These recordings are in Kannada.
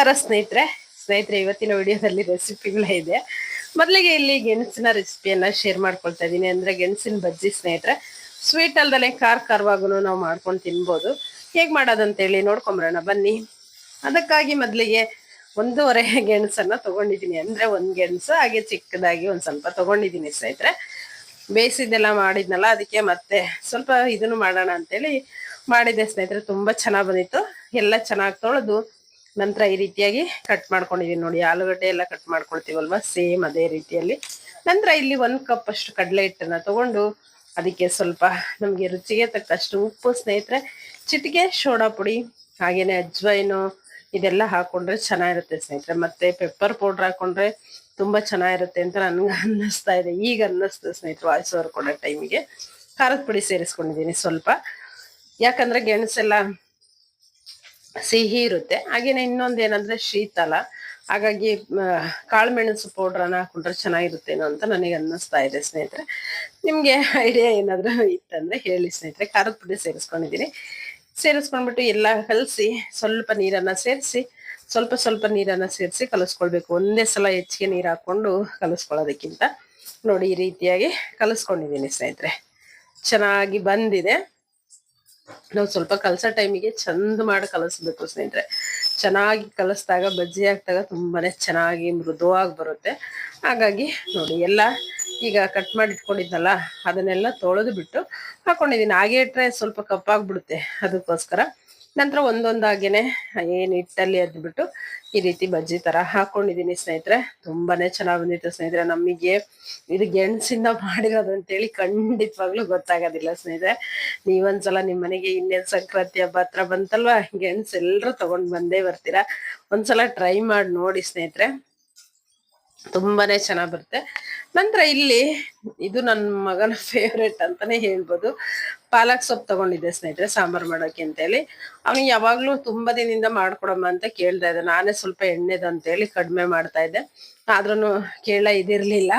ನಮಸ್ಕಾರ ಸ್ನೇಹಿತರೆ ಸ್ನೇಹಿತರೆ, ಇವತ್ತಿನ ವಿಡಿಯೋದಲ್ಲಿ ರೆಸಿಪಿಗಳ ಇದೆ. ಮೊದಲಿಗೆ ಇಲ್ಲಿ ಗೆಣಸಿನ ರೆಸಿಪಿಯನ್ನು ಶೇರ್ ಮಾಡ್ಕೊಳ್ತಾ ಇದ್ದೀನಿ. ಅಂದ್ರೆ ಗೆಣಸಿನ ಬಜ್ಜಿ ಸ್ನೇಹಿತರೆ ಸ್ವೀಟ್ ಅಲ್ದಲೆ ಖಾರ ಖಾರವಾಗೂ ನಾವು ಮಾಡ್ಕೊಂಡು ತಿನ್ಬೋದು. ಹೇಗ್ ಮಾಡೋದಂತೇಳಿ ನೋಡ್ಕೊಂಬರೋಣ, ಬನ್ನಿ. ಅದಕ್ಕಾಗಿ ಮೊದಲಿಗೆ ಒಂದೂವರೆ ಗೆಣಸನ್ನು ತೊಗೊಂಡಿದ್ದೀನಿ. ಅಂದ್ರೆ ಒಂದು ಗೆಣಸು, ಹಾಗೆ ಚಿಕ್ಕದಾಗಿ ಒಂದು ಸ್ವಲ್ಪ ತೊಗೊಂಡಿದ್ದೀನಿ ಸ್ನೇಹಿತರೆ. ಬೇಯಿಸಿದ್ದೆಲ್ಲ ಮಾಡಿದ್ನಲ್ಲ, ಅದಕ್ಕೆ ಮತ್ತೆ ಸ್ವಲ್ಪ ಇದನ್ನು ಮಾಡೋಣ ಅಂತೇಳಿ ಮಾಡಿದೆ ಸ್ನೇಹಿತರೆ. ತುಂಬಾ ಚೆನ್ನಾಗಿ ಬಂದಿತ್ತು. ಎಲ್ಲ ಚೆನ್ನಾಗಿ ತೊಳೆದು ನಂತರ ಈ ರೀತಿಯಾಗಿ ಕಟ್ ಮಾಡ್ಕೊಂಡಿದೀನಿ ನೋಡಿ, ಆಲೂಗಡ್ಡೆ ಎಲ್ಲ ಕಟ್ ಮಾಡ್ಕೊಳ್ತೀವಲ್ವಾ? ಸೇಮ್ ಅದೇ ರೀತಿಯಲ್ಲಿ. ನಂತರ ಇಲ್ಲಿ ಒಂದು ಕಪ್ ಅಷ್ಟು ಕಡಲೆ ಹಿಟ್ಟನ್ನ ತಗೊಂಡು ಅದಕ್ಕೆ ಸ್ವಲ್ಪ ನಮಗೆ ರುಚಿಗೆ ತಕ್ಕಷ್ಟು ಉಪ್ಪು ಸ್ನೇಹಿತರೆ, ಚಿಟಿಕೆ ಸೋಡಾ ಪುಡಿ, ಹಾಗೇನೆ ಅಜ್ವೈನು ಇದೆಲ್ಲ ಹಾಕೊಂಡ್ರೆ ಚೆನ್ನಾಗಿರುತ್ತೆ ಸ್ನೇಹಿತರೆ. ಮತ್ತೆ ಪೆಪ್ಪರ್ ಪೌಡ್ರ್ ಹಾಕೊಂಡ್ರೆ ತುಂಬಾ ಚೆನ್ನಾಗಿರುತ್ತೆ ಅಂತ ನನ್ಗೆ ಅನ್ನಿಸ್ತಾ ಇದೆ. ಈಗ ಅನ್ನಿಸ್ತು ಸ್ನೇಹಿತರು ವಾಯ್ಸ್ ಓವರ್ ಕೊಡೋ ಟೈಮಿಗೆ ಖಾರದ ಪುಡಿ ಸೇರಿಸ್ಕೊಂಡಿದ್ದೀನಿ ಸ್ವಲ್ಪ. ಯಾಕಂದ್ರೆ ಗೆಣಸೆಲ್ಲ ಸಿಹಿ ಇರುತ್ತೆ. ಹಾಗೇನೆ ಇನ್ನೊಂದು ಏನಂದ್ರೆ ಶೀತಲ. ಹಾಗಾಗಿ ಕಾಳು ಮೆಣಸು ಪೌಡ್ರನ್ನ ಹಾಕೊಂಡ್ರೆ ಚೆನ್ನಾಗಿರುತ್ತೇನೋ ಅಂತ ನನಗೆ ಅನ್ನಿಸ್ತಾ ಇದೆ ಸ್ನೇಹಿತರೆ. ನಿಮ್ಗೆ ಐಡಿಯಾ ಏನಾದ್ರೂ ಇತ್ತಂದ್ರೆ ಹೇಳಿ ಸ್ನೇಹಿತರೆ. ಖಾರದ ಪುಡಿ ಸೇರಿಸ್ಕೊಂಡಿದ್ದೀನಿ ಸೇರಿಸ್ಕೊಂಡ್ಬಿಟ್ಟು ಎಲ್ಲ ಕಲಸಿ ಸ್ವಲ್ಪ ನೀರನ್ನ ಸೇರಿಸಿ, ಸ್ವಲ್ಪ ಸ್ವಲ್ಪ ನೀರನ್ನ ಸೇರಿಸಿ ಕಲಿಸ್ಕೊಳ್ಬೇಕು. ಒಂದೇ ಸಲ ಹೆಚ್ಚಿಗೆ ನೀರು ಹಾಕೊಂಡು ಕಲಸ್ಕೊಳ್ಳೋದಕ್ಕಿಂತ ನೋಡಿ ಈ ರೀತಿಯಾಗಿ ಕಲಿಸ್ಕೊಂಡಿದ್ದೀನಿ ಸ್ನೇಹಿತರೆ. ಚೆನ್ನಾಗಿ ಬಂದಿದೆ. ನಾವು ಸ್ವಲ್ಪ ಕಲಸೋ ಟೈಮಿಗೆ ಚಂದ ಮಾಡಿ ಕಲಸ್ಬೇಕು ಸ್ನೇಹಿತರೆ. ಚೆನ್ನಾಗಿ ಕಲಸ್ದಾಗ, ಬಜ್ಜಿ ಹಾಕ್ದಾಗ ತುಂಬಾನೇ ಚೆನ್ನಾಗಿ ಮೃದುವಾಗಿ ಬರುತ್ತೆ. ಹಾಗಾಗಿ ನೋಡಿ, ಎಲ್ಲ ಈಗ ಕಟ್ ಮಾಡಿ ಇಟ್ಕೊಂಡಿದ್ನಲ್ಲ, ಅದನ್ನೆಲ್ಲ ತೊಳೆದು ಬಿಟ್ಟು ಹಾಕೊಂಡಿದ್ದೀನಿ ಹಾಗೆ ಇಟ್ಟರೆ ಸ್ವಲ್ಪ ಕಪ್ಪಾಗ್ಬಿಡುತ್ತೆ. ಅದಕ್ಕೋಸ್ಕರ ನಂತರ ಒಂದೊಂದಾಗೇನೆ ಏನು ಹಿಟ್ಟಲ್ಲಿ ಅದ್ಬಿಟ್ಟು ಈ ರೀತಿ ಬಜ್ಜಿ ತರ ಹಾಕೊಂಡಿದೀನಿ ಸ್ನೇಹಿತರೆ. ತುಂಬಾನೇ ಚೆನ್ನಾಗಿ ಬಂದಿತ್ತು ಸ್ನೇಹಿತರೆ. ನಮಗೆ ಇದು ಗೆಣಸಿಂದ ಮಾಡಿರೋದು ಅಂತೇಳಿ ಖಂಡಿತವಾಗ್ಲೂ ಗೊತ್ತಾಗೋದಿಲ್ಲ ಸ್ನೇಹಿತರೆ. ನೀವೊಂದ್ಸಲ ನಿಮ್ಮ ಮನೆಗೆ ಇನ್ನೇನು ಸಂಕ್ರಾಂತಿ ಹಬ್ಬ ಹತ್ರ ಬಂತಲ್ವಾ? ಗೆಣಸು ಎಲ್ರು ತಗೊಂಡ್ ಬಂದೇ ಬರ್ತೀರಾ? ಒಂದ್ಸಲ ಟ್ರೈ ಮಾಡಿ ನೋಡಿ ಸ್ನೇಹಿತರೆ. ತುಂಬಾನೇ ಚೆನ್ನಾಗಿ ಬರುತ್ತೆ. ನಂತರ ಇಲ್ಲಿ ಇದು ನನ್ನ ಮಗನ ಫೇವ್ರೇಟ್ ಅಂತಾನೆ ಹೇಳ್ಬೋದು. ಪಾಲಕ್ ಸೊಪ್ಪು ತಗೊಂಡಿದ್ದೆ ಸ್ನೇಹಿತರೆ, ಸಾಂಬಾರ್ ಮಾಡೋಕೆ ಅಂತ ಹೇಳಿ ಅವನು ಯಾವಾಗ್ಲೂ ತುಂಬಾ ದಿನದಿಂದ ಮಾಡ್ಕೊಡಮ್ಮ ಅಂತ ಕೇಳ್ತಾ ಇದ್ದೆ. ನಾನೇ ಸ್ವಲ್ಪ ಎಣ್ಣೆದು ಅಂತೇಳಿ ಕಡಿಮೆ ಮಾಡ್ತಾ ಇದ್ದೆ. ಆದ್ರೂ ಕೇಳ ಇದಿರ್ಲಿಲ್ಲ.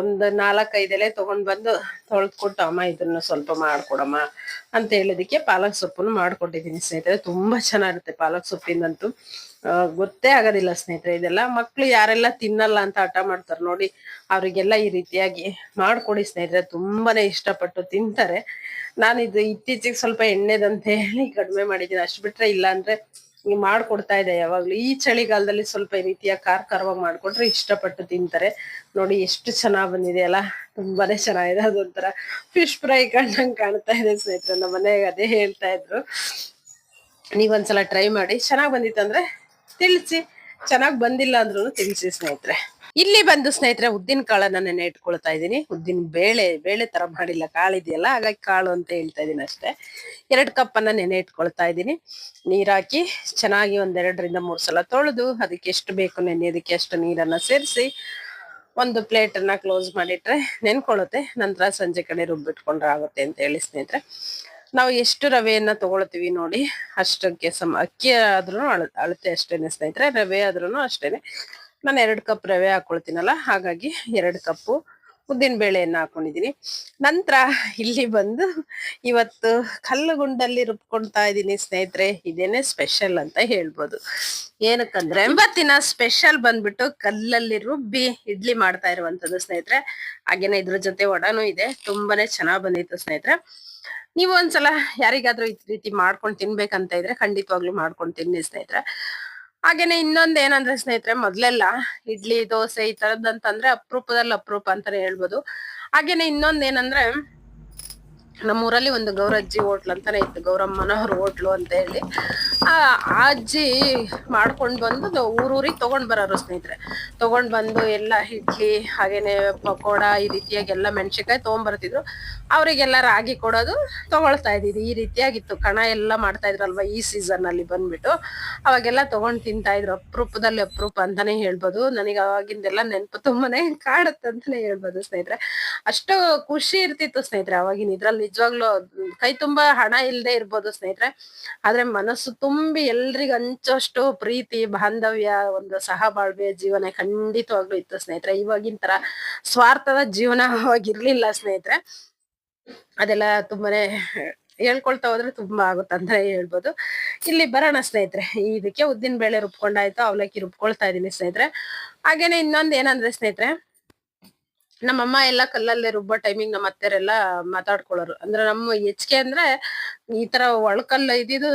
ಒಂದು ನಾಲ್ಕೈದು ಎಲೆ ತಗೊಂಡ್ ಬಂದು ತೊಳೆದ್ಕೊಟ್ಟು, ಅಮ್ಮ, ಇದನ್ನ ಸ್ವಲ್ಪ ಮಾಡ್ಕೊಡಮ್ಮ ಅಂತ ಹೇಳಿದಕ್ಕೆ ಪಾಲಕ್ ಸೊಪ್ಪನ್ನು ಮಾಡ್ಕೊಟ್ಟಿದ್ದೀನಿ ಸ್ನೇಹಿತರೆ. ತುಂಬಾ ಚೆನ್ನಾಗಿರುತ್ತೆ ಪಾಲಕ್ ಸೊಪ್ಪಿಂದಂತೂ ಗೊತ್ತೇ ಆಗೋದಿಲ್ಲ ಸ್ನೇಹಿತರೆ, ಇದೆಲ್ಲ ಮಕ್ಳು ಯಾರೆಲ್ಲ ತಿನ್ನಲ್ಲ ಅಂತ ಹಠ ಮಾಡ್ತಾರೆ ನೋಡಿ. ಅವ್ರಿಗೆಲ್ಲ ಈ ರೀತಿಯಾಗಿ ಮಾಡ್ಕೊಡಿ ಸ್ನೇಹಿತರೆ, ತುಂಬಾನೇ ಇಷ್ಟಪಟ್ಟು ತಿಂತಾರೆ. ನಾನು ಇದು ಇತ್ತೀಚೆಗೆ ಸ್ವಲ್ಪ ಎಣ್ಣೆದಂತ ಹೇಳಿ ಕಡಿಮೆ ಮಾಡಿದ್ದೀನಿ. ಅಷ್ಟು ಬಿಟ್ರೆ ಇಲ್ಲ ಅಂದ್ರೆ ಮಾಡ್ಕೊಡ್ತಾ ಇದೆ ಯಾವಾಗ್ಲೂ. ಈ ಚಳಿಗಾಲದಲ್ಲಿ ಸ್ವಲ್ಪ ಈ ರೀತಿಯ ಖಾರ ಖಾರವಾಗಿ ಮಾಡ್ಕೊಟ್ರೆ ಇಷ್ಟಪಟ್ಟು ತಿಂತಾರೆ. ನೋಡಿ ಎಷ್ಟು ಚೆನ್ನಾಗ್ ಬಂದಿದೆ ಅಲ್ಲ, ತುಂಬಾನೇ ಚೆನ್ನಾಗಿದೆ. ಅದೊಂಥರ ಫಿಶ್ ಫ್ರೈ ಕಂಡಂಗೆ ಕಾಣ್ತಾ ಇದೆ ಸ್ನೇಹಿತರೆ, ನಮ್ಮ ಮನೆಗೆ ಅದೇ ಹೇಳ್ತಾ ಇದ್ರು. ನೀವೊಂದ್ಸಲ ಟ್ರೈ ಮಾಡಿ. ಚೆನ್ನಾಗ್ ಬಂದಿತ್ತಂದ್ರೆ ತಿಳಿಸಿ. ಚೆನ್ನಾಗ್ ಬಂದಿಲ್ಲ ಅಂದ್ರೂ ತಿಳಿಸಿ ಸ್ನೇಹಿತರೆ. ಇಲ್ಲಿ ಬಂದು ಸ್ನೇಹಿತರೆ ಉದ್ದಿನ ಕಾಳನ್ನ ನೆನೆ ಇಟ್ಕೊಳ್ತಾ ಇದ್ದೀನಿ. ಉದ್ದಿನ ಬೇಳೆ ಬೇಳೆ ತರ ಮಾಡಿಲ್ಲ. ಕಾಳಿದೆಯಲ್ಲ ಹಾಗಾಗಿ ಕಾಳು ಅಂತ ಹೇಳ್ತಾ ಇದೀನಿ ಅಷ್ಟೇ. ಎರಡು ಕಪ್ ಅನ್ನ ನೆನೆ ಇಟ್ಕೊಳ್ತಾ ಇದ್ದೀನಿ. ನೀರಾಕಿ ಚೆನ್ನಾಗಿ ಒಂದೆರಡರಿಂದ ಮೂರು ಸಲ ತೊಳೆದು ಅದಕ್ಕೆ ಎಷ್ಟು ಬೇಕು ನೆನೆಯೋದಕ್ಕೆ ಅಷ್ಟು ನೀರನ್ನ ಸೇರಿಸಿ ಒಂದು ಪ್ಲೇಟ್ ಅನ್ನ ಕ್ಲೋಸ್ ಮಾಡಿಟ್ರೆ ನೆನ್ಕೊಳ್ಳುತ್ತೆ. ನಂತರ ಸಂಜೆ ಕಡೆ ರುಬ್ಬಿಟ್ಕೊಂಡ್ರೆ ಆಗುತ್ತೆ ಅಂತ ಹೇಳಿ ಸ್ನೇಹಿತರೆ. ನಾವು ಎಷ್ಟು ರವೆಯನ್ನ ತಗೊಳ್ತೀವಿ ನೋಡಿ, ಅಷ್ಟಕ್ಕೆ ಸಮ ಅಕ್ಕಿ ಆದ್ರೂ ಅಳ, ಅಳತೆ ಅಷ್ಟೇನೆ ಸ್ನೇಹಿತರೆ, ರವೆ ಆದ್ರೂ ಅಷ್ಟೇನೆ. ನಾನು ಎರಡು ಕಪ್ ರವೆ ಹಾಕೊಳ್ತೀನಲ್ಲ, ಹಾಗಾಗಿ ಎರಡು ಕಪ್ಪು ಉದ್ದಿನ ಬೇಳೆಯನ್ನ ಹಾಕೊಂಡಿದೀನಿ ನಂತರ ಇಲ್ಲಿ ಬಂದು ಇವತ್ತು ಕಲ್ಲುಗುಂಡಲ್ಲಿ ರುಬ್ಕೊಳ್ತಾ ಇದ್ದೀನಿ ಸ್ನೇಹಿತರೆ, ಇದೇನೆ ಸ್ಪೆಷಲ್ ಅಂತ ಹೇಳ್ಬೋದು. ಏನಕ್ಕಂದ್ರೆ ಇವತ್ತಿನ ಸ್ಪೆಷಲ್ ಬಂದ್ಬಿಟ್ಟು ಕಲ್ಲಲ್ಲಿ ರುಬ್ಬಿ ಇಡ್ಲಿ ಮಾಡ್ತಾ ಇರುವಂತದ್ದು ಸ್ನೇಹಿತರೆ. ಹಾಗೇನೆ ಇದ್ರ ಜೊತೆ ವಡಾನು ಇದೆ, ತುಂಬಾನೇ ಚೆನ್ನಾಗ್ ಬಂದಿತ್ತು ಸ್ನೇಹಿತರೆ. ನೀವು ಒಂದ್ಸಲ ಯಾರಿಗಾದ್ರೂ ಈ ರೀತಿ ಮಾಡ್ಕೊಂಡು ತಿನ್ಬೇಕಂತ ಇದ್ರೆ ಖಂಡಿತವಾಗ್ಲೂ ಮಾಡ್ಕೊಂಡು ತಿನ್ನಿ ಸ್ನೇಹಿತರೆ. ಹಾಗೇನೆ ಇನ್ನೊಂದ್ ಏನಂದ್ರೆ ಸ್ನೇಹಿತರೆ, ಮೊದ್ಲೆಲ್ಲ ಇಡ್ಲಿ, ದೋಸೆ ಈ ತರದಂತಂದ್ರೆ ಅಪರೂಪದಲ್ಲಿ ಅಪರೂಪ ಅಂತಾನೆ ಹೇಳ್ಬೋದು. ಹಾಗೇನೆ ಇನ್ನೊಂದ್ ಏನಂದ್ರೆ ನಮ್ಮೂರಲ್ಲಿ ಒಂದು ಗೌರಜ್ಜಿ ಹೋಟ್ಲ್ ಅಂತಾನೆ ಇತ್ತು ಗೌರಮ್ಮನವ್ರ ಹೋಟ್ಲು ಅಂತ ಹೇಳಿ. ಆ ಅಜ್ಜಿ ಮಾಡ್ಕೊಂಡು ಬಂದು ಊರೂರಿಗೆ ತಗೊಂಡ್ ಬರೋರು ಸ್ನೇಹಿತರೆ. ತಗೊಂಡ್ ಬಂದು ಎಲ್ಲ ಇಡ್ಲಿ, ಹಾಗೇನೆ ಪಕೋಡ ಈ ರೀತಿಯಾಗಿ ಎಲ್ಲ ಮೆಣಸಿನ್ಕಾಯಿ ತಗೊಂಡ್ಬರ್ತಿದ್ರು ಅವರಿಗೆಲ್ಲ ರಾಗಿ ಕೊಡೋದು ತಗೊಳ್ತಾ ಇದ್ದಿದ್ದು. ಈ ರೀತಿಯಾಗಿತ್ತು. ಕಣ ಎಲ್ಲ ಮಾಡ್ತಾ ಇದ್ರಲ್ವಾ ಈ ಸೀಸನ್ ಅಲ್ಲಿ ಬಂದ್ಬಿಟ್ಟು. ಅವಾಗೆಲ್ಲ ತಗೊಂಡ್ ತಿಂತಾ ಇದ್ರು. ಅಪರೂಪದಲ್ಲಿ ಅಪರೂಪ ಅಂತಾನೆ ಹೇಳ್ಬೋದು. ನನಗೆ ಅವಾಗಿಂದೆಲ್ಲ ನೆನಪು ತುಂಬಾನೇ ಕಾಡುತ್ತೆ ಅಂತಾನೆ ಹೇಳ್ಬೋದು ಸ್ನೇಹಿತರೆ. ಅಷ್ಟು ಖುಷಿ ಇರ್ತಿತ್ತು ಸ್ನೇಹಿತರೆ ಅವಾಗಿನ ಇದ್ರಲ್ಲಿ. ನಿಜವಾಗ್ಲೂ ಕೈ ತುಂಬಾ ಹಣ ಇಲ್ಲದೆ ಇರ್ಬೋದು ಸ್ನೇಹಿತರೆ. ಆದ್ರೆ ಮನಸ್ಸು ತುಂಬಿ ಎಲ್ರಿಗೂ ಹಂಚೋಷ್ಟು ಪ್ರೀತಿ, ಬಾಂಧವ್ಯ ಒಂದು ಸಹಬಾಳ್ವೆ ಜೀವನ ಖಂಡಿತವಾಗ್ಲೂ ಇತ್ತು ಸ್ನೇಹಿತರೆ. ಇವಾಗಿನ ತರ ಸ್ವಾರ್ಥದ ಜೀವನ ಅವಾಗಿರ್ಲಿಲ್ಲ ಸ್ನೇಹಿತರೆ. ಅದೆಲ್ಲ ತುಂಬಾನೇ ಹೇಳ್ಕೊಳ್ತಾ ಹೋದ್ರೆ ತುಂಬಾ ಆಗುತ್ತೆ ಅಂತ ಹೇಳ್ಬೋದು. ಇಲ್ಲಿ ಬರೋಣ ಸ್ನೇಹಿತರೆ. ಇದಕ್ಕೆ ಉದ್ದಿನ ಬೇಳೆ ರುಬ್ಕೊಂಡಾಯ್ತು ಅವಲಕ್ಕಿ ರುಬ್ಕೊಳ್ತಾ ಇದೀನಿ ಸ್ನೇಹಿತರೆ. ಹಾಗೇನೆ ಇನ್ನೊಂದ್ ಏನಂದ್ರೆ ಸ್ನೇಹಿತರೆ ನಮ್ಮಮ್ಮ ಎಲ್ಲ ಕಲ್ಲಲ್ಲೇ ರುಬ್ಬೋ ಟೈಮಿಂಗ್ ನಮ್ಮ ಅತ್ತೆರೆಲ್ಲ ಮಾತಾಡ್ಕೊಳ್ಳೋರು ಅಂದ್ರೆ ನಮ್ಮ ಹೆಚ್ಚಿಗೆ ಅಂದ್ರೆ ಈ ತರ ಒಳಕಲ್ಲ ಇದ್ದಿದ್ದು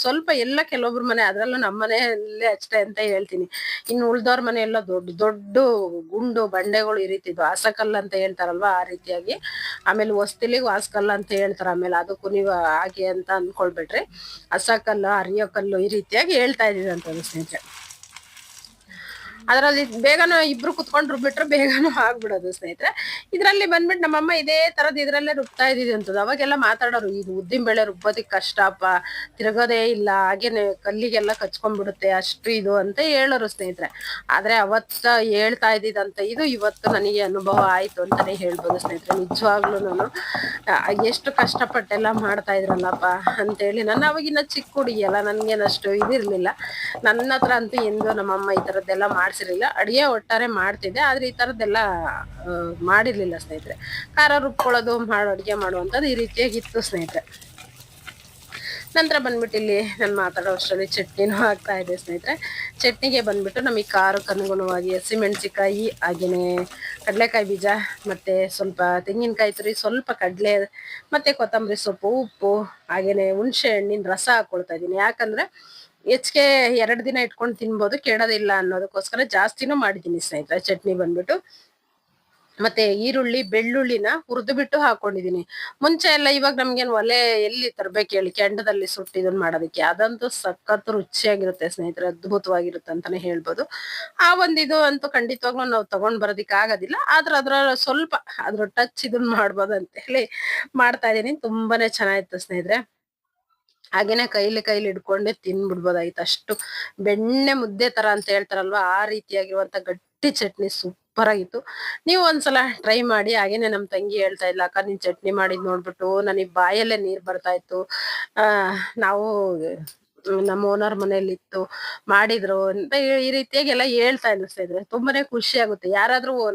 ಸ್ವಲ್ಪ ಎಲ್ಲ ಕೆಲವೊಬ್ರ ಮನೆ, ಅದ್ರಲ್ಲೂ ನಮ್ಮ ಮನೆಯಲ್ಲೇ ಅಷ್ಟೇ ಅಂತ ಹೇಳ್ತೀನಿ. ಇನ್ನು ಉಳ್ದವ್ರ ಮನೆ ಎಲ್ಲ ದೊಡ್ಡ ದೊಡ್ಡ ಗುಂಡು, ಬಂಡೆಗಳು ಈ ರೀತಿ ಅಂತ ಹೇಳ್ತಾರಲ್ವಾ ಆ ರೀತಿಯಾಗಿ. ಆಮೇಲೆ ಹೊಸ್ತಿಲಿಗೆ ವಾಸಕಲ್ಲ ಅಂತ ಹೇಳ್ತಾರೆ. ಆಮೇಲೆ ಅದಕ್ಕೂ ನೀವು ಹಾಗೆ ಅಂತ ಅನ್ಕೊಳ್ಬೇಡ್ರಿ. ಹಸಕಲ್ಲು ಅರಿಯೋ ಕಲ್ಲು ಈ ರೀತಿಯಾಗಿ ಹೇಳ್ತಾ ಇದ್ದೀವಿ ಅಂತ ಸ್ನೇಹಿತರೆ ಅದರಲ್ಲಿ ಬೇಗನೂ ಇಬ್ರು ಕುತ್ಕೊಂಡ್ರು ಬಿಟ್ರೆ ಬೇಗನೂ ಆಗ್ಬಿಡೋದು ಸ್ನೇಹಿತರೆ. ಇದರಲ್ಲಿ ಬಂದ್ಬಿಟ್ಟು ನಮ್ಮಮ್ಮ ಇದೇ ತರದ್ ಇದರಲ್ಲೇ ರುಬ್ತಾ ಇದ್ದಿದ್ದು ಅಂತದ್ದು. ಅವಾಗೆಲ್ಲ ಮಾತಾಡೋರು, ಇದು ಉದ್ದಿನ ಬೇಳೆ ರುಬ್ಬೋದಿಕ್ ಕಷ್ಟಪ್ಪ ತಿರುಗೋದೇ ಇಲ್ಲ. ಹಾಗೇನೆ ಕಲ್ಲಿಗೆಲ್ಲ ಕಚ್ಕೊಂಡ್ಬಿಡುತ್ತೆ. ಅಷ್ಟು ಇದು ಅಂತ ಹೇಳೋರು ಸ್ನೇಹಿತರೆ. ಆದ್ರೆ ಅವತ್ತ ಹೇಳ್ತಾ ಇದ್ದಿದ್ದಂತ ಇದು ಇವತ್ತು ನನಗೆ ಅನುಭವ ಆಯ್ತು ಅಂತಾನೆ ಹೇಳ್ಬೋದು ಸ್ನೇಹಿತರೆ. ನಿಜವಾಗ್ಲೂ ನಾನು ಎಷ್ಟು ಕಷ್ಟಪಟ್ಟೆಲ್ಲ ಮಾಡ್ತಾ ಇದ್ರಲ್ಲಪ್ಪ ಅಂತೇಳಿ. ನನ್ನ ಅವಾಗಿನ ಚಿಕ್ಕ ಹುಡುಗಿಯಲ್ಲ ನನ್ಗೇನಷ್ಟು ಇದಿರ್ಲಿಲ್ಲ. ನನ್ನ ಹತ್ರ ಅಂತೂ ಎಂದು ನಮ್ಮಮ್ಮ ಈ ತರದ್ದೆಲ್ಲ ಮಾಡ್ಸಿರ್ಲಿಲ್ಲ ಅಡಿಗೆ ಒಟ್ಟಾರೆ ಮಾಡ್ತಿದ್ದೆ. ಆದ್ರೆ ಈ ಥರದ್ದೆಲ್ಲ ಮಾಡಿರಲಿಲ್ಲ ಸ್ನೇಹಿತರೆ. ಖಾರ ರುಬ್ಕೊಳ್ಳೋದು, ಮಾಡೋ, ಅಡುಗೆ ಮಾಡುವಂಥದ್ದು ಈ ರೀತಿಯಾಗಿತ್ತು ಸ್ನೇಹಿತರೆ. ನಂತರ ಬಂದ್ಬಿಟ್ಟು ಇಲ್ಲಿ ನಾನು ಮಾತಾಡೋ ಅಷ್ಟರಲ್ಲಿ ಚಟ್ನಿನೂ ಆಗ್ತಾ ಇದೆ ಸ್ನೇಹಿತರೆ. ಚಟ್ನಿಗೆ ಬಂದ್ಬಿಟ್ಟು ನಮಗೆ ಖಾರಕ್ಕೆ ಅನುಗುಣವಾಗಿ ಹಸಿಮೆಣಸಿಕಾಯಿ ಹಾಗೇನೆ ಕಡಲೆಕಾಯಿ ಬೀಜ, ಮತ್ತೆ ಸ್ವಲ್ಪ ತೆಂಗಿನಕಾಯಿ ತುರಿ, ಸ್ವಲ್ಪ ಕಡಲೆ, ಮತ್ತೆ ಕೊತ್ತಂಬರಿ ಸೊಪ್ಪು, ಉಪ್ಪು, ಹಾಗೇನೆ ಹುಣಸೆ ಹಣ್ಣಿನ ರಸ ಹಾಕೊಳ್ತಾ ಇದ್ದೀನಿ. ಯಾಕಂದ್ರೆ ಹೆಚ್ಚಿಗೆ ಎರಡು ದಿನ ಇಟ್ಕೊಂಡು ತಿನ್ಬೋದು ಕೆಡೋದಿಲ್ಲ ಅನ್ನೋದಕ್ಕೋಸ್ಕರ ಜಾಸ್ತಿನೂ ಮಾಡಿದ್ದೀನಿ ಸ್ನೇಹಿತರೆ, ಚಟ್ನಿ ಬಂದ್ಬಿಟ್ಟು. ಮತ್ತೆ ಈರುಳ್ಳಿ, ಬೆಳ್ಳುಳ್ಳಿನ ಹುರಿದು ಬಿಟ್ಟು ಹಾಕೊಂಡಿದೀನಿ ಮುಂಚೆ ಎಲ್ಲ ಇವಾಗ ನಮ್ಗೇನ್ ಒಲೆ ಎಲ್ಲಿ ತರ್ಬೇಕು ಹೇಳಿ, ಕೆಂಡದಲ್ಲಿ ಸುಟ್ಟು ಇದನ್ನ ಮಾಡೋದಕ್ಕೆ, ಅದಂತೂ ಸಖತ್ ರುಚಿಯಾಗಿರುತ್ತೆ ಸ್ನೇಹಿತರೆ, ಅದ್ಭುತವಾಗಿರುತ್ತೆ ಅಂತಾನೆ ಹೇಳ್ಬೋದು. ಆ ಒಂದ್ ಇದು ಅಂತೂ ಖಂಡಿತವಾಗ್ಲೂ ನಾವು ತಗೊಂಡ್ ಬರೋದಿಕ್ ಆಗೋದಿಲ್ಲ, ಆದ್ರೆ ಅದ್ರ ಸ್ವಲ್ಪ ಅದ್ರ ಟಚ್ ಇದನ್ನ ಮಾಡ್ಬೋದು ಅಂತ ಹೇಳಿ ಮಾಡ್ತಾ ಇದೀನಿ ತುಂಬಾನೇ ಚೆನ್ನಾಗಿತ್ತು ಸ್ನೇಹಿತರೆ. ಹಾಗೇನೆ ಕೈಲಿ ಕೈಲಿ ಹಿಡ್ಕೊಂಡೆ ತಿನ್ಬಿಡ್ಬೋದಾಗಿತ್ತು ಅಷ್ಟು. ಬೆಣ್ಣೆ ಮುದ್ದೆ ತರ ಅಂತ ಹೇಳ್ತಾರಲ್ವಾ, ಆ ರೀತಿಯಾಗಿರುವಂತ ಗಟ್ಟಿ ಚಟ್ನಿ ಸೂಪರ್ ಆಗಿತ್ತು. ನೀವು ಒಂದ್ಸಲ ಟ್ರೈ ಮಾಡಿ, ಹಾಗೇನೆ ನಮ್ ತಂಗಿ ಹೇಳ್ತಾ ಇಲ್ಲ ಅಕ್ಕ ನೀನ್ ಚಟ್ನಿ ಮಾಡಿದ್ ನೋಡ್ಬಿಟ್ಟು ನನಗ್ ಬಾಯಲ್ಲೇ ನೀರ್ ಬರ್ತಾ ಇತ್ತು. ಆ, ನಾವು ನಮ್ಮ ಓನರ್ ಮನೇಲಿ ಇತ್ತು ಮಾಡಿದ್ರು. ಅಂತ ಈ- ರೀತಿಯಾಗಿ ಎಲ್ಲ ಹೇಳ್ತಾ ಇದ್ರೆ ತುಂಬಾನೇ ಖುಷಿ ಆಗುತ್ತೆ. ಯಾರಾದ್ರೂ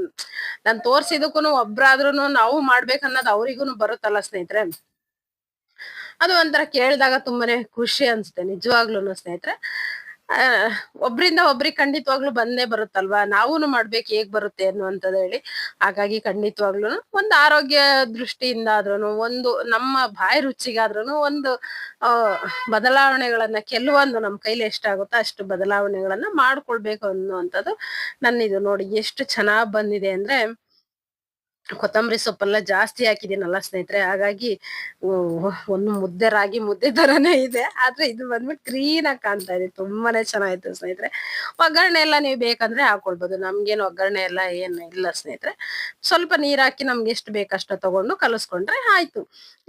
ನಾನ್ ತೋರ್ಸಿದಕ್ಕೂ ಒಬ್ರಾದ್ರೂ ನಾವು ಮಾಡ್ಬೇಕನ್ನೋದು ಅವ್ರಿಗೂನು ಬರುತ್ತಲ್ಲ ಸ್ನೇಹಿತರೆ. ಅದು ಒಂಥರ ಕೇಳಿದಾಗ ತುಂಬಾನೇ ಖುಷಿ ಅನ್ಸುತ್ತೆ ನಿಜವಾಗ್ಲೂ ಸ್ನೇಹಿತರೆ. ಒಬ್ರಿಂದ ಒಬ್ರಿಗೆ ಖಂಡಿತವಾಗ್ಲೂ ಬಂದೇ ಬರುತ್ತಲ್ವಾ? ನಾವೂನು ಮಾಡ್ಬೇಕು, ಹೇಗ್ ಬರುತ್ತೆ ಅನ್ನುವಂಥದ್ದು ಹೇಳಿ. ಹಾಗಾಗಿ ಖಂಡಿತವಾಗ್ಲೂ ಒಂದು ಆರೋಗ್ಯ ದೃಷ್ಟಿಯಿಂದ ಆದ್ರೂ ಒಂದು ನಮ್ಮ ಬಾಯಿ ರುಚಿಗಾದ್ರೂ ಒಂದು ಬದಲಾವಣೆಗಳನ್ನ, ಕೆಲವೊಂದು ನಮ್ಮ ಕೈಲಿ ಎಷ್ಟಾಗುತ್ತೋ ಅಷ್ಟು ಬದಲಾವಣೆಗಳನ್ನ ಮಾಡ್ಕೊಳ್ಬೇಕು ಅನ್ನುವಂಥದ್ದು ನನ್ನ ಇದು ನೋಡಿ ಎಷ್ಟು ಚೆನ್ನಾಗಿ ಬಂದಿದೆ ಅಂದ್ರೆ ಕೊತ್ತಂಬರಿ ಸೊಪ್ಪೆಲ್ಲ ಜಾಸ್ತಿ ಹಾಕಿದ್ದೀನಲ್ಲ ಸ್ನೇಹಿತರೆ, ಹಾಗಾಗಿ ಒಂದು ಮುದ್ದೆ, ರಾಗಿ ಮುದ್ದೆ ತರನೇ ಇದೆ. ಆದ್ರೆ ಇದು ಬಂದ್ಬಿಟ್ಟು ಕ್ಲೀನ್ ಆಗಿ ಕಾಣ್ತಾ ಇದೆ. ತುಂಬಾನೇ ಚೆನ್ನಾಗಿತ್ತು ಸ್ನೇಹಿತರೆ. ಒಗ್ಗರಣೆ ಎಲ್ಲ ನೀವು ಬೇಕಂದ್ರೆ ಹಾಕೊಳ್ಬೋದು. ನಮ್ಗೇನು ಒಗ್ಗರಣೆ ಎಲ್ಲ ಏನು ಇಲ್ಲ ಸ್ನೇಹಿತರೆ. ಸ್ವಲ್ಪ ನೀರ್ ಹಾಕಿ ನಮ್ಗೆ ಎಷ್ಟು ಬೇಕಷ್ಟ ತಗೊಂಡು ಕಲಸ್ಕೊಂಡ್ರೆ ಆಯ್ತು.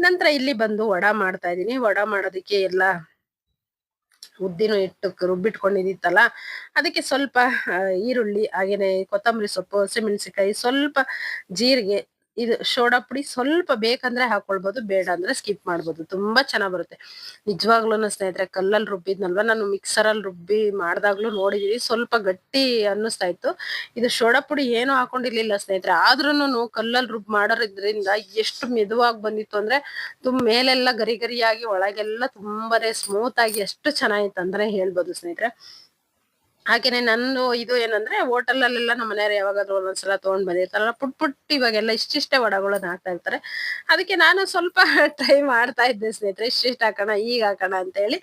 ನಂತರ ಇಲ್ಲಿ ಬಂದು ವಡ ಮಾಡ್ತಾ ಇದ್ದೀನಿ. ವಡ ಮಾಡೋದಕ್ಕೆ ಎಲ್ಲ ಉದ್ದಿನ ಹಿಟ್ಟು ರುಬ್ಬಿಟ್ಕೊಂಡಿದ್ದಿತ್ತಲ್ಲ ಅದಕ್ಕೆ ಸ್ವಲ್ಪ ಈರುಳ್ಳಿ ಹಾಗೇನೆ ಕೊತ್ತಂಬರಿ ಸೊಪ್ಪು ಹಸಿಮೆಣಸಿಕಾಯಿ ಸ್ವಲ್ಪ ಜೀರಿಗೆ ಇದು ಸೋಡಾ ಪುಡಿ ಸ್ವಲ್ಪ ಬೇಕಂದ್ರೆ ಹಾಕೊಳ್ಬಹುದು ಬೇಡ ಅಂದ್ರೆ ಸ್ಕಿಪ್ ಮಾಡ್ಬೋದು. ತುಂಬಾ ಚೆನ್ನಾಗ್ ಬರುತ್ತೆ. ನಿಜವಾಗ್ಲೂ ಸ್ನೇಹಿತರೆ ಕಲ್ಲಲ್ಲಿ ರುಬ್ಬಿದ್ನಲ್ವಾ? ನಾನು ಮಿಕ್ಸರ್ ಅಲ್ಲಿ ರುಬ್ಬಿ ಮಾಡ್ದಾಗ್ಲೂ ನೋಡಿದೀನಿ. ಸ್ವಲ್ಪ ಗಟ್ಟಿ ಅನ್ನಿಸ್ತಾ ಇತ್ತು. ಇದು ಸೋಡಾ ಪುಡಿ ಏನು ಹಾಕೊಂಡಿರ್ಲಿಲ್ಲ ಸ್ನೇಹಿತರೆ. ಆದ್ರೂನು ಕಲ್ಲಲ್ಲಿ ರುಬ್ ಮಾಡೋದ್ರಿಂದ ಎಷ್ಟು ಮೆದುವಾಗಿ ಬಂದಿತ್ತು ಅಂದ್ರೆ ತುಂಬ ಮೇಲೆಲ್ಲ ಗರಿ ಗರಿಯಾಗಿ ಒಳಗೆಲ್ಲ ತುಂಬಾನೇ ಸ್ಮೂತ್ ಆಗಿ ಎಷ್ಟು ಚೆನ್ನಾಗಿತ್ತು ಅಂದ್ರೆ ಹೇಳ್ಬೋದು ಸ್ನೇಹಿತರೆ. ಹಾಗೇನೆ ನಂದು ಇದು ಏನಂದ್ರೆ ಹೋಟೆಲ್ ಅಲ್ಲೆಲ್ಲ ನಮ್ಮ ಮನೆಯವ್ರು ಯಾವಾಗಾದ್ರೂ ಒಂದೊಂದ್ಸಲ ತಗೊಂಡ್ ಬಂದಿರ್ತಾರಲ್ಲ ಪುಟ್ ಪುಟ್ ಇವಾಗೆಲ್ಲ ಇಷ್ಟಿಷ್ಟೇ ವಡಗಳನ್ನ ಹಾಕ್ತಾ ಇರ್ತಾರೆ. ಅದಕ್ಕೆ ನಾನು ಸ್ವಲ್ಪ ಟ್ರೈ ಮಾಡ್ತಾ ಇದ್ದೆ ಸ್ನೇಹಿತರೆ ಇಷ್ಟಿಷ್ಟ ಹಾಕೋಣ ಈಗ ಹಾಕೋಣ ಅಂತ ಹೇಳಿ.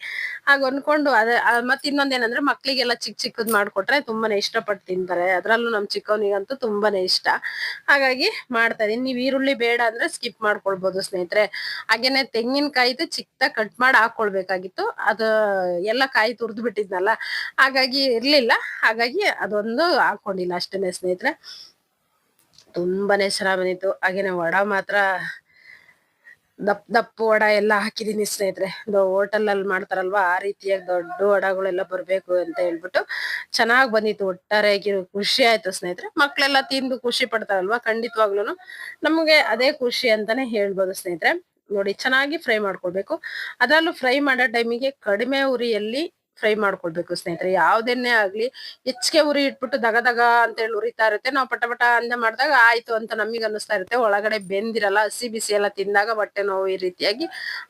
ಹಾಗೆ ಅನ್ಕೊಂಡು ಅದೇ ಮತ್ತೆ ಇನ್ನೊಂದೇನಂದ್ರೆ ಮಕ್ಳಿಗೆಲ್ಲ ಚಿಕ್ಕ ಚಿಕ್ಕದ್ ಮಾಡ್ಕೊಟ್ರೆ ತುಂಬಾನೇ ಇಷ್ಟಪಟ್ಟು ತಿಂತಾರೆ ಅದರಲ್ಲೂ ನಮ್ಮ ಚಿಕ್ಕವನಿಗಂತೂ ತುಂಬಾನೇ ಇಷ್ಟ. ಹಾಗಾಗಿ ಮಾಡ್ತಾ ಇದೀನಿ. ನೀವು ಈರುಳ್ಳಿ ಬೇಡ ಅಂದ್ರೆ ಸ್ಕಿಪ್ ಮಾಡ್ಕೊಳ್ಬೋದು ಸ್ನೇಹಿತರೆ. ಹಾಗೇನೆ ತೆಂಗಿನಕಾಯಿದು ಚಿಕ್ಕದಾಗಿ ಕಟ್ ಮಾಡಿ ಹಾಕೊಳ್ಬೇಕಾಗಿತ್ತು. ಅದು ಎಲ್ಲ ಕಾಯಿ ತುರಿದು ಬಿಟ್ಟಿದ್ನಲ್ಲ, ಹಾಗಾಗಿ ಇರ್ಲಿಲ್ಲ. ಹಾಗಾಗಿ ಅದೊಂದು ಹಾಕೊಂಡಿಲ್ಲ ಅಷ್ಟೇನೆ ಸ್ನೇಹಿತರೆ. ತುಂಬಾನೇ ಚೆನ್ನಾಗಿ ಬಂದಿತ್ತು. ಹಾಗೇನೆ ವಡ ಮಾತ್ರ ದಪ್ಪ ದಪ್ಪ ವಡ ಎಲ್ಲ ಹಾಕಿದೀನಿ ಸ್ನೇಹಿತರೆ. ಹೋಟೆಲ್ ಅಲ್ಲಿ ಮಾಡ್ತಾರಲ್ವಾ, ಆ ರೀತಿಯಾಗಿ ದೊಡ್ಡ ವಡಗಳೆಲ್ಲ ಬರ್ಬೇಕು ಅಂತ ಹೇಳ್ಬಿಟ್ಟು ಚೆನ್ನಾಗ್ ಬಂದಿತ್ತು ಒಟ್ಟಾರೆಯಾಗಿ ಖುಷಿ ಆಯ್ತು ಸ್ನೇಹಿತರೆ. ಮಕ್ಕಳೆಲ್ಲ ತಿಂದು ಖುಷಿ ಪಡ್ತಾರಲ್ವಾ, ಖಂಡಿತವಾಗ್ಲೂನು. ನಮ್ಗೆ ಅದೇ ಖುಷಿ ಅಂತಾನೆ ಹೇಳ್ಬೋದು ಸ್ನೇಹಿತರೆ. ನೋಡಿ, ಚೆನ್ನಾಗಿ ಫ್ರೈ ಮಾಡ್ಕೊಳ್ಬೇಕು. ಅದ್ರಲ್ಲೂ ಫ್ರೈ ಮಾಡೋ ಟೈಮಿಗೆ ಕಡಿಮೆ ಉರಿಯಲ್ಲಿ ಫ್ರೈ ಮಾಡ್ಕೊಳ್ಬೇಕು ಸ್ನೇಹಿತರೆ. ಯಾವ್ದನ್ನೇ ಆಗ್ಲಿ ಹೆಚ್ಚಿಗೆ ಉರಿ ಇಟ್ಬಿಟ್ಟು ದಗ ದಗ ಅಂತೇಳಿ ಉರಿತಾ ಇರುತ್ತೆ. ನಾವು ಪಟ ಪಟ ಅಂದ ಮಾಡಿದಾಗ ಆಯ್ತು ಅಂತ ನಮಗೆ ಅನ್ನಿಸ್ತಾ ಇರುತ್ತೆ. ಒಳಗಡೆ ಬೆಂದಿರಲ್ಲ, ಹಸಿ ಬಿಸಿ ಎಲ್ಲ ತಿಂದಾಗ ಹೊಟ್ಟೆ ನೋವು ಈ ರೀತಿಯಾಗಿ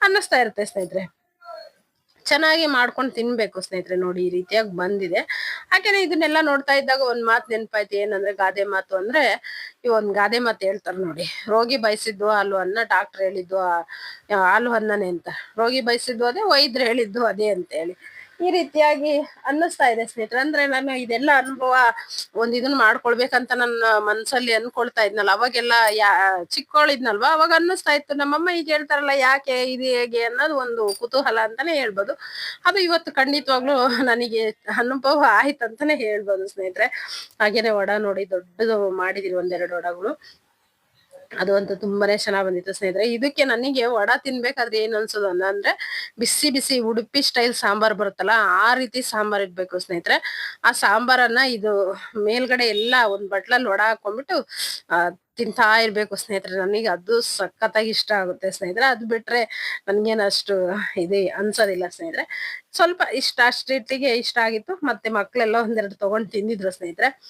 ಅನ್ನಿಸ್ತಾ ಇರುತ್ತೆ ಸ್ನೇಹಿತರೆ. ಚೆನ್ನಾಗಿ ಮಾಡ್ಕೊಂಡು ತಿನ್ಬೇಕು ಸ್ನೇಹಿತರೆ ನೋಡಿ ಈ ರೀತಿಯಾಗಿ ಬಂದಿದೆ. ಯಾಕೆಂದ್ರೆ ಇದನ್ನೆಲ್ಲ ನೋಡ್ತಾ ಇದ್ದಾಗ ಒಂದ್ ಮಾತು ನೆನಪಾಯ್ತು. ಏನಂದ್ರೆ ಗಾದೆ ಮಾತು ಅಂದ್ರೆ ಈ ಒಂದ್ ಗಾದೆ ಮಾತು ಹೇಳ್ತಾರೆ ನೋಡಿ. ರೋಗಿ ಬಯಸಿದ್ದು ಹಾಲು ಅನ್ನ ಡಾಕ್ಟರ್ ಹೇಳಿದ್ದು ಹಾಲು ಅನ್ನನೇ ಅಂತ. ರೋಗಿ ಬಯಸಿದ್ದು ಅದೇ ವೈದ್ಯರು ಹೇಳಿದ್ದು ಅದೇ ಅಂತ ಹೇಳಿ. ಈ ರೀತಿಯಾಗಿ ಅನ್ನಿಸ್ತಾ ಇದೆ ಸ್ನೇಹಿತರೆ. ಅಂದ್ರೆ ನಾನು ಇದೆಲ್ಲ ಅನುಭವ ಒಂದ್ ಇದನ್ನ ಮಾಡ್ಕೊಳ್ಬೇಕಂತ ನನ್ನ ಮನ್ಸಲ್ಲಿ ಅನ್ಕೊಳ್ತಾ ಇದ್ನಲ್ಲ. ಅವಾಗೆಲ್ಲ ಯಾ ಚಿಕ್ಕವಳಿದ್ನಲ್ವಾ ಅವಾಗ ಅನ್ನಿಸ್ತಾ ಇತ್ತು. ನಮ್ಮಮ್ಮ ಈಗ ಹೇಳ್ತಾರಲ್ಲ, ಯಾಕೆ? ಇದು ಹೇಗೆ? ಅನ್ನೋದು ಒಂದು ಕುತೂಹಲ ಅಂತಾನೆ ಹೇಳ್ಬೋದು. ಅದು ಇವತ್ತು ಖಂಡಿತವಾಗ್ಲೂ ನನಗೆ ಅನುಭವ ಆಯ್ತಂತಾನೆ ಹೇಳ್ಬೋದು ಸ್ನೇಹಿತರೆ. ಹಾಗೇನೆ ವಡ ನೋಡಿ ದೊಡ್ಡದು ಮಾಡಿದೀನಿ ಒಂದೆರಡು ವಡಗಳು. ಅದು ಅಂತ ತುಂಬಾನೇ ಚೆನ್ನಾಗ್ ಬಂದಿತ್ತು ಸ್ನೇಹಿತರೆ. ಇದಕ್ಕೆ ನನಗೆ ವಡ ತಿನ್ಬೇಕಾದ್ರೆ ಏನ್ ಅನ್ಸೋದು ಅಂದ- ಅಂದ್ರೆ ಬಿಸಿ ಬಿಸಿ ಉಡುಪಿ ಸ್ಟೈಲ್ ಸಾಂಬಾರ್ ಬರುತ್ತಲ್ಲ ಆ ರೀತಿ ಸಾಂಬಾರ್ ಇಡ್ಬೇಕು ಸ್ನೇಹಿತರೆ. ಆ ಸಾಂಬಾರನ್ನ ಇದು ಮೇಲ್ಗಡೆ ಎಲ್ಲ ಒಂದ್ ಬಟ್ಲಲ್ಲಿ ವಡ ಹಾಕೊಂಡ್ಬಿಟ್ಟು ಆ, ತಿಂತಾ ಇರ್ಬೇಕು ಸ್ನೇಹಿತರೆ. ನನಗೆ ಅದು ಸಖತ್ತಾಗಿ ಇಷ್ಟ ಆಗುತ್ತೆ ಸ್ನೇಹಿತರೆ. ಅದು ಬಿಟ್ರೆ ನನ್ಗೇನು ಅಷ್ಟು ಇದೆ ಅನ್ಸೋದಿಲ್ಲ ಸ್ನೇಹಿತರೆ. ಸ್ವಲ್ಪ ಇಷ್ಟ ಅಷ್ಟಿಟ್ಟಿಗೆ ಇಷ್ಟ ಆಗಿತ್ತು. ಮತ್ತೆ ಮಕ್ಳೆಲ್ಲ ಒಂದೆರಡು ತಗೊಂಡ್ ತಿಂದಿದ್ರು ಸ್ನೇಹಿತರೆ.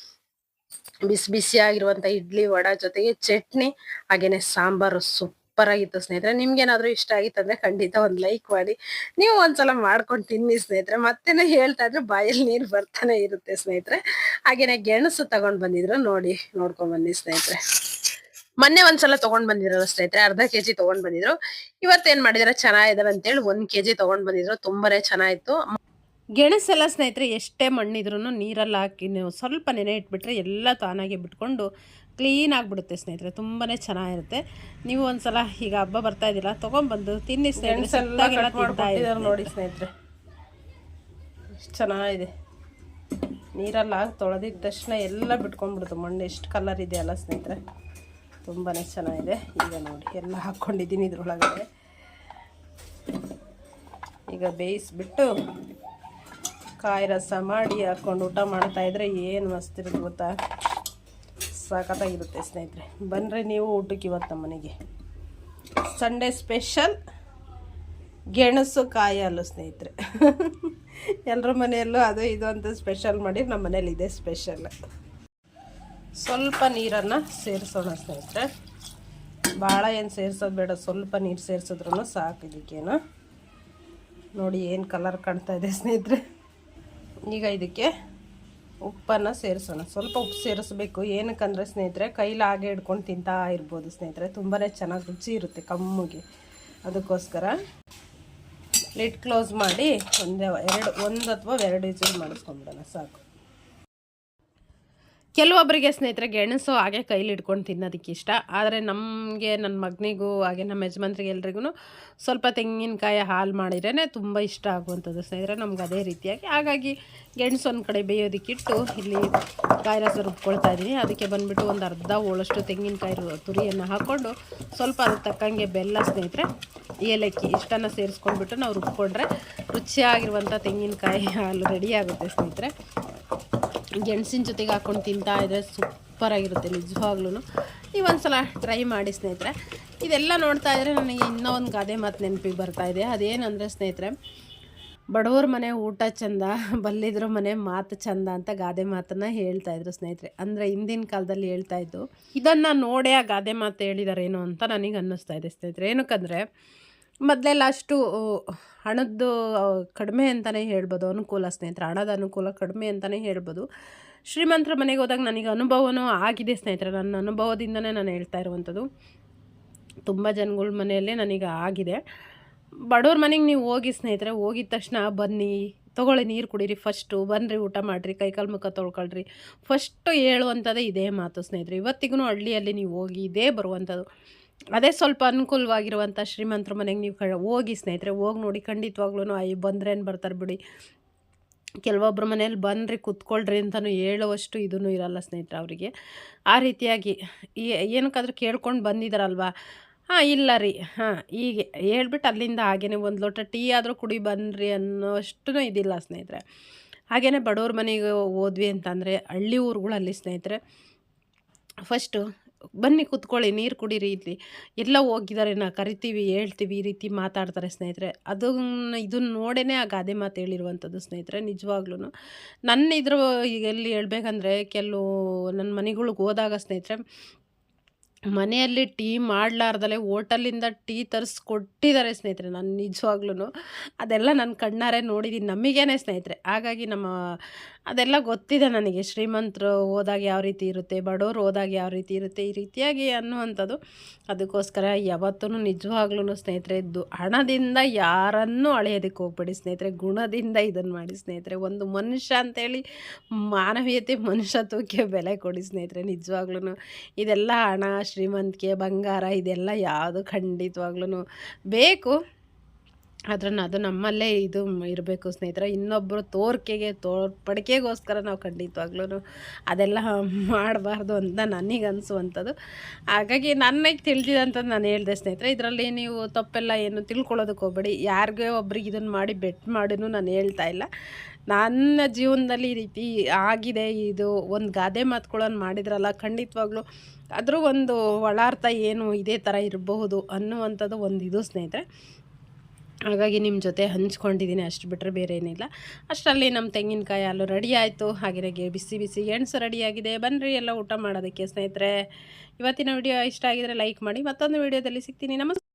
ಬಿಸಿ ಬಿಸಿ ಆಗಿರುವಂತ ಇಡ್ಲಿ ವಡ ಜೊತೆಗೆ ಚಟ್ನಿ, ಹಾಗೇನೆ ಸಾಂಬಾರು ಸೂಪರ್ ಆಗಿತ್ತು ಸ್ನೇಹಿತರೆ. ನಿಮ್ಗೇನಾದ್ರೂ ಇಷ್ಟ ಆಗಿತ್ತು ಅಂದ್ರೆ ಖಂಡಿತ ಒಂದ್ ಲೈಕ್ ಮಾಡಿ. ನೀವು ಒಂದ್ಸಲ ಮಾಡ್ಕೊಂಡು ತಿನ್ನಿ ಸ್ನೇಹಿತರೆ. ಮತ್ತೆನೇ ಹೇಳ್ತಾ ಇದ್ರೆ ಬಾಯಲ್ಲಿ ನೀರು ಬರ್ತಾನೆ ಇರುತ್ತೆ ಸ್ನೇಹಿತರೆ. ಹಾಗೇನೆ ಗೆಣಸು ತಗೊಂಡ್ ಬಂದಿದ್ರು ನೋಡಿ, ನೋಡ್ಕೊಂಡ್ ಬನ್ನಿ ಸ್ನೇಹಿತರೆ. ಮೊನ್ನೆ ಒಂದ್ಸಲ ತಗೊಂಡ್ ಬಂದಿದ್ರಲ್ಲ ಸ್ನೇಹಿತರೆ, ಅರ್ಧ ಕೆಜಿ ತಗೊಂಡ್ ಬಂದಿದ್ರು. ಇವತ್ತೇನ್ ಮಾಡಿದ್ರೆ? ಚೆನ್ನಾಗಿದಾರೆ ಅಂತೇಳಿ ಒಂದ್ ಕೆಜಿ ತಗೊಂಡ್ ಬಂದಿದ್ರು. ತುಂಬಾನೇ ಚೆನ್ನಾಗಿತ್ತು. ಗೆಣಸೆಲ್ಲ ಸ್ನೇಹಿತರೆ ಎಷ್ಟೇ ಮಣ್ಣಿದ್ರೂ ನೀರಲ್ಲಿ ಹಾಕಿ ನೀವು ಸ್ವಲ್ಪ ನೆನೆ ಇಟ್ಬಿಟ್ರೆ ಎಲ್ಲ ತಾನಾಗಿ ಬಿಟ್ಕೊಂಡು ಕ್ಲೀನ್ ಆಗಿಬಿಡುತ್ತೆ ಸ್ನೇಹಿತರೆ ತುಂಬಾ ಚೆನ್ನಾಗಿರುತ್ತೆ. ನೀವು ಒಂದ್ಸಲ ಈಗ ಹಬ್ಬ ಬರ್ತಾ ಇದ್ದೀರಾ ತೊಗೊಂಬಂದು ತಿನ್ನಿ ಸ್ನೇಹಿತರೆ ನೋಡಿ ಸ್ನೇಹಿತರೆ? ಎಷ್ಟು ಚೆನ್ನಾಗಿದೆ. ನೀರಲ್ಲಿ ಹಾಕಿ ತೊಳೆದಿದ ತಕ್ಷಣ ಎಲ್ಲ ಬಿಟ್ಕೊಂಡ್ಬಿಡ್ತು ಮಣ್ಣು ಎಷ್ಟು ಕಲರ್ ಇದೆ ಅಲ್ಲ ಸ್ನೇಹಿತರೆ. ತುಂಬಾ ಚೆನ್ನಾಗಿದೆ. ಈಗ ನೋಡಿ ಎಲ್ಲ ಹಾಕ್ಕೊಂಡಿದ್ದೀನಿ ಇದ್ರೊಳಗಡೆ. ಈಗ ಬೇಯಿಸ್ಬಿಟ್ಟು ಕಾಯಿ ರಸ ಮಾಡಿ ಹಾಕ್ಕೊಂಡು ಊಟ ಮಾಡ್ತಾ ಇದ್ರೆ ಏನು ಮಸ್ತ್ ಇರುತ್ತೆ ಗೊತ್ತಾ? ಸಖತ್ತಾಗಿರುತ್ತೆ ಸ್ನೇಹಿತರೆ. ಬನ್ನಿರಿ ನೀವು ಊಟಕ್ಕೆ ಇವತ್ತು ನಮ್ಮ ಮನೆಗೆ. ಸಂಡೇ ಸ್ಪೆಷಲ್ ಗೆಣಸು ಕಾಯಿ ಅಲ್ಲು ಸ್ನೇಹಿತರೆ. ಎಲ್ಲರ ಮನೆಯಲ್ಲೂ ಅದು ಇದು ಅಂತ ಸ್ಪೆಷಲ್ ಮಾಡಿ ನಮ್ಮ ಮನೇಲಿ ಇದೆ ಸ್ಪೆಷಲ್. ಸ್ವಲ್ಪ ನೀರನ್ನು ಸೇರಿಸೋಣ ಸ್ನೇಹಿತರೆ. ಭಾಳ ಏನು ಸೇರಿಸೋದು ಬೇಡ, ಸ್ವಲ್ಪ ನೀರು ಸೇರಿಸಿದ್ರು ಸಾಕು ಇದಕ್ಕೇನು. ನೋಡಿ ಏನು ಕಲರ್ ಕಾಣ್ತಾ ಇದೆ ಸ್ನೇಹಿತರೆ. ಈಗ ಇದಕ್ಕೆ ಉಪ್ಪನ್ನು ಸೇರಿಸೋಣ. ಸ್ವಲ್ಪ ಉಪ್ಪು ಸೇರಿಸ್ಬೇಕು. ಏನಕ್ಕಂದ್ರೆ ಸ್ನೇಹಿತರೆ, ಕೈಲಿ ಹಾಗೆ ಹಿಡ್ಕೊಂಡು ತಿಂತಾ ಇರ್ಬೋದು ಸ್ನೇಹಿತರೆ. ತುಂಬಾ ಚೆನ್ನಾಗಿ ರುಚಿ ಇರುತ್ತೆ ಕಮ್ಮಿಗೆ. ಅದಕ್ಕೋಸ್ಕರ ಲಿಟ್ ಕ್ಲೋಸ್ ಮಾಡಿ ಒಂದು, ಎರಡು, ಒಂದು ಅಥವಾ ಎರಡು ವಿಸಿಲ್ ಮಾಡಿಸ್ಕೊಂಬಿಡೋಣ. ಸಾಕು. ಕೆಲವೊಬ್ಬರಿಗೆ ಸ್ನೇಹಿತರೆ ಗೆಣಸು ಹಾಗೆ ಕೈಲಿ ಇಟ್ಕೊಂಡು ತಿನ್ನೋದಕ್ಕೆ ಇಷ್ಟ. ಆದರೆ ನಮಗೆ ನನ್ನ ಮಗನಿಗೂ ಹಾಗೆ ನಮ್ಮ ಯಜಮಾನ್ರಿಗೆ ಎಲ್ರಿಗೂ ಸ್ವಲ್ಪ ತೆಂಗಿನಕಾಯಿ ಹಾಲು ಮಾಡಿದ್ರೇ ತುಂಬ ಇಷ್ಟ ಆಗುವಂಥದ್ದು ಸ್ನೇಹಿತರೆ. ನಮ್ಗೆ ಅದೇ ರೀತಿಯಾಗಿ. ಹಾಗಾಗಿ ಗೆಣಸು ಒಂದು ಕಡೆ ಬೇಯೋದಕ್ಕಿಟ್ಟು ಇಲ್ಲಿ ಕಾಯಿ ರಸ ರುಬ್ಕೊಳ್ತಾ ಇದ್ದೀನಿ. ಅದಕ್ಕೆ ಬಂದುಬಿಟ್ಟು ಒಂದು ಅರ್ಧ ಹೋಳಷ್ಟು ತೆಂಗಿನಕಾಯಿ ತುರಿಯನ್ನು ಹಾಕ್ಕೊಂಡು ಸ್ವಲ್ಪ ಅದಕ್ಕೆ ತಕ್ಕಂಗೆ ಬೆಲ್ಲ ಸ್ನೇಹಿತರೆ, ಏಲಕ್ಕಿ ಇಷ್ಟನ್ನು ಸೇರಿಸ್ಕೊಂಡ್ಬಿಟ್ಟು ನಾವು ರುಬ್ಕೊಂಡ್ರೆ ರುಚಿಯಾಗಿರುವಂಥ ತೆಂಗಿನಕಾಯಿ ಹಾಲು ರೆಡಿ ಆಗುತ್ತೆ ಸ್ನೇಹಿತರೆ. ಗೆಣಸಿನ ಜೊತೆಗೆ ಹಾಕ್ಕೊಂಡು ತಿಂತಾ ಇದ್ರೆ ಸೂಪರ್ ಆಗಿರುತ್ತೆ ನಿಜವಾಗ್ಲೂ ನೀವು ಒಂದ್ಸಲ ಟ್ರೈ ಮಾಡಿ ಸ್ನೇಹಿತರೆ. ಇದೆಲ್ಲ ನೋಡ್ತಾ ಇದ್ರೆ ನನಗೆ ಇನ್ನೂ ಒಂದು ಗಾದೆ ಮಾತು ನೆನಪಿಗೆ ಇದೆ. ಅದೇನಂದರೆ ಸ್ನೇಹಿತರೆ, ಬಡವ್ರ ಮನೆ ಊಟ ಚಂದ, ಬಲ್ಲಿದ್ರ ಮನೆ ಮಾತು ಚಂದ ಅಂತ ಗಾದೆ ಮಾತನ್ನ ಹೇಳ್ತಾ ಇದ್ರು ಸ್ನೇಹಿತರೆ. ಅಂದರೆ ಹಿಂದಿನ ಕಾಲದಲ್ಲಿ ಹೇಳ್ತಾ ಇದ್ದು, ಇದನ್ನು ನೋಡೇ ಆ ಗಾದೆ ಮಾತು ಹೇಳಿದಾರೇನೋ ಅಂತ ನನಗೆ ಅನ್ನಿಸ್ತಾ ಇದೆ ಸ್ನೇಹಿತರೆ. ಏನಕ್ಕಂದರೆ ಮೊದಲೆಲ್ಲ ಅಷ್ಟು ಹಣದ್ದು ಕಡಿಮೆ ಅಂತಲೇ ಹೇಳ್ಬೋದು. ಅನುಕೂಲ ಸ್ನೇಹಿತರೆ, ಹಣದ ಅನುಕೂಲ ಕಡಿಮೆ ಅಂತಲೇ ಹೇಳ್ಬೋದು. ಶ್ರೀಮಂತರ ಮನೆಗೆ ಹೋದಾಗ ನನಗೆ ಅನುಭವನೂ ಆಗಿದೆ ಸ್ನೇಹಿತರೆ. ನನ್ನ ಅನುಭವದಿಂದನೇ ನಾನು ಹೇಳ್ತಾ ಇರುವಂಥದ್ದು. ತುಂಬ ಜನಗಳ ಮನೆಯಲ್ಲೇ ನನಗೆ ಆಗಿದೆ. ಬಡವ್ರ ಮನೆಗೆ ನೀವು ಹೋಗಿ ಸ್ನೇಹಿತರೆ, ಹೋಗಿದ ತಕ್ಷಣ ಬನ್ನಿ, ತೊಗೊಳ್ಳಿ ನೀರು ಕುಡೀರಿ ಫಸ್ಟು. ಬನ್ನಿರಿ ಊಟ ಮಾಡಿರಿ, ಕೈಕಾಲು ಮುಖ ತೊಳ್ಕೊಳ್ರಿ. ಫಸ್ಟು ಹೇಳುವಂಥದ್ದೇ ಇದೇ ಮಾತು ಸ್ನೇಹಿತರೆ. ಇವತ್ತಿಗೂ ಹಳ್ಳಿಯಲ್ಲಿ ನೀವು ಹೋಗಿ ಇದೇ ಬರುವಂಥದ್ದು. ಅದೇ ಸ್ವಲ್ಪ ಅನುಕೂಲವಾಗಿರುವಂಥ ಶ್ರೀಮಂತರ ಮನೆಗೆ ನೀವು ಹೋಗಿ ಸ್ನೇಹಿತರೆ, ಹೋಗಿ ನೋಡಿ ಖಂಡಿತವಾಗ್ಲೂ ಐ ಬಂದ್ರೇನು ಬರ್ತಾರೆ ಬಿಡಿ. ಕೆಲವೊಬ್ಬರ ಮನೇಲಿ ಬನ್ನಿರಿ ಕುತ್ಕೊಳ್ರಿ ಅಂತಲೂ ಹೇಳುವಷ್ಟು ಇದೂ ಇರಲ್ಲ ಸ್ನೇಹಿತರೆ ಅವರಿಗೆ. ಆ ರೀತಿಯಾಗಿ ಏನಕ್ಕಾದ್ರೂ ಕೇಳ್ಕೊಂಡು ಬಂದಿದ್ದಾರಲ್ವಾ ಹಾಂ, ಇಲ್ಲ ರೀ. ಹಾಂ, ಹೀಗೆ ಹೇಳ್ಬಿಟ್ಟು ಅಲ್ಲಿಂದ ಹಾಗೇ ಒಂದು ಲೋಟ ಟೀ ಆದರೂ ಕುಡಿ ಬನ್ನಿರಿ ಅನ್ನೋಷ್ಟು ಇದಿಲ್ಲ ಸ್ನೇಹಿತರೆ. ಹಾಗೆಯೇ ಬಡವ್ರ ಮನೆಗೆ ಹೋದ್ವಿ ಅಂತಂದರೆ ಹಳ್ಳಿ ಊರುಗಳಲ್ಲಿ ಸ್ನೇಹಿತರೆ ಫಸ್ಟು ಬನ್ನಿ ಕೂತ್ಕೊಳ್ಳಿ, ನೀರು ಕುಡೀರಿ ಇಲ್ಲಿ. ಎಲ್ಲ ಹೋಗಿದ್ದಾರೆ, ನಾ ಕರಿತೀವಿ, ಹೇಳ್ತೀವಿ ಈ ರೀತಿ ಮಾತಾಡ್ತಾರೆ ಸ್ನೇಹಿತರೆ. ಅದನ್ನ, ಇದನ್ನ ನೋಡೇ ಆ ಗಾದೆ ಮಾತು ಹೇಳಿರುವಂಥದ್ದು ಸ್ನೇಹಿತರೆ ನಿಜವಾಗ್ಲೂ ನನ್ನ ಇದ್ರ ಈಗ ಎಲ್ಲಿ ಹೇಳ್ಬೇಕಂದ್ರೆ, ಕೆಲವು ನನ್ನ ಮನೆಗಳಿಗೆ ಹೋದಾಗ ಸ್ನೇಹಿತರೆ, ಮನೆಯಲ್ಲಿ ಟೀ ಮಾಡಲಾರ್ದಲೆ ಹೋಟಲಿಂದ ಟೀ ತರಿಸ್ಕೊಟ್ಟಿದ್ದಾರೆ ಸ್ನೇಹಿತರೆ ನಾನು ನಿಜವಾಗ್ಲೂ ಅದೆಲ್ಲ ನನ್ನ ಕಣ್ಣಾರೆ ನೋಡಿದ್ದೀನಿ ನಮಗೇನೆ ಸ್ನೇಹಿತರೆ. ಹಾಗಾಗಿ ನಮ್ಮ ಅದೆಲ್ಲ ಗೊತ್ತಿದೆ ನನಗೆ. ಶ್ರೀಮಂತರು ಹೋದಾಗ ಯಾವ ರೀತಿ ಇರುತ್ತೆ, ಬಡವರು ಹೋದಾಗ ಯಾವ ರೀತಿ ಇರುತ್ತೆ, ಈ ರೀತಿಯಾಗಿ ಅನ್ನುವಂಥದ್ದು. ಅದಕ್ಕೋಸ್ಕರ ಯಾವತ್ತೂ ನಿಜವಾಗ್ಲೂ ಸ್ನೇಹಿತರೆ ದು ಹಣದಿಂದ ಯಾರನ್ನೂ ಅಳೆಯೋದಕ್ಕೆ ಹೋಗ್ಬೇಡಿ. ಸ್ನೇಹಿತರೆ, ಗುಣದಿಂದ ಇದನ್ನು ಮಾಡಿ. ಸ್ನೇಹಿತರೆ, ಒಂದು ಮನುಷ್ಯ ಅಂತೇಳಿ ಮಾನವೀಯತೆ ಮನುಷ್ಯತ್ವಕ್ಕೆ ಬೆಲೆ ಕೊಡಿ ಸ್ನೇಹಿತರೆ. ನಿಜವಾಗ್ಲೂ ಇದೆಲ್ಲ ಹಣ, ಶ್ರೀಮಂತಿಕೆ, ಬಂಗಾರ, ಇದೆಲ್ಲ ಯಾವುದು ಖಂಡಿತವಾಗ್ಲೂ ಬೇಕು. ಆದ್ರೆ ಅದು ನಮ್ಮಲ್ಲೇ ಇದು ಇರಬೇಕು ಸ್ನೇಹಿತರೆ. ಇನ್ನೊಬ್ಬರು ತೋರ್ಕೆಗೆ ತೋರ್ಪಡಿಕೆಗೋಸ್ಕರ ನಾವು ಖಂಡಿತವಾಗ್ಲೂ ಅದೆಲ್ಲ ಮಾಡಬಾರ್ದು ಅಂತ ನನಗೆ ಅನಿಸುವಂಥದ್ದು ಹಾಗಾಗಿ ನನಗೆ ತಿಳಿದಿದಂಥದ್ದು ನಾನು ಹೇಳಿದೆ ಸ್ನೇಹಿತರೆ. ಇದರಲ್ಲಿ ನೀವು ತಪ್ಪೆಲ್ಲ ಏನು ತಿಳ್ಕೊಳ್ಳೋದಕ್ಕೆ ಹೋಗಬೇಡಿ. ಯಾರಿಗೇ ಒಬ್ರಿಗೆ ಇದನ್ನು ಮಾಡಿ ಬೆಟ್ ಮಾಡಿನೂ ನಾನು ಹೇಳ್ತಾ ಇಲ್ಲ. ನನ್ನ ಜೀವನದಲ್ಲಿ ಈ ರೀತಿ ಆಗಿದೆ. ಇದು ಒಂದು ಗಾದೆ ಮಾತುಗಳನ್ನು ಮಾಡಿದ್ರಲ್ಲ, ಖಂಡಿತವಾಗ್ಲೂ ಅದ್ರ ಒಂದು ಒಳಾರ್ಥ ಏನು ಇದೇ ಥರ ಇರಬಹುದು ಅನ್ನುವಂಥದ್ದು ಒಂದು ಇದು ಸ್ನೇಹಿತರೆ. ಹಾಗಾಗಿ ನಿಮ್ಮ ಜೊತೆ ಹಂಚ್ಕೊಂಡಿದ್ದೀನಿ, ಅಷ್ಟು ಬಿಟ್ಟರೆ ಬೇರೆ ಏನಿಲ್ಲ. ಅಷ್ಟರಲ್ಲಿ ನಮ್ಮ ತೆಂಗಿನಕಾಯಿ ಹಾಲು ರೆಡಿ ಆಯಿತು. ಹಾಗೆ ಬಿಸಿ ಬಿಸಿ ಗೆಣಸು ರೆಡಿಯಾಗಿದೆ ಬನ್ನಿರಿ ಎಲ್ಲ ಊಟ ಮಾಡೋದಕ್ಕೆ ಸ್ನೇಹಿತರೆ. ಇವತ್ತಿನ ವಿಡಿಯೋ ಇಷ್ಟ ಆಗಿದರೆ ಲೈಕ್ ಮಾಡಿ. ಮತ್ತೊಂದು ವಿಡಿಯೋದಲ್ಲಿ ಸಿಗ್ತೀನಿ. ನಮಸ್ಕಾರ.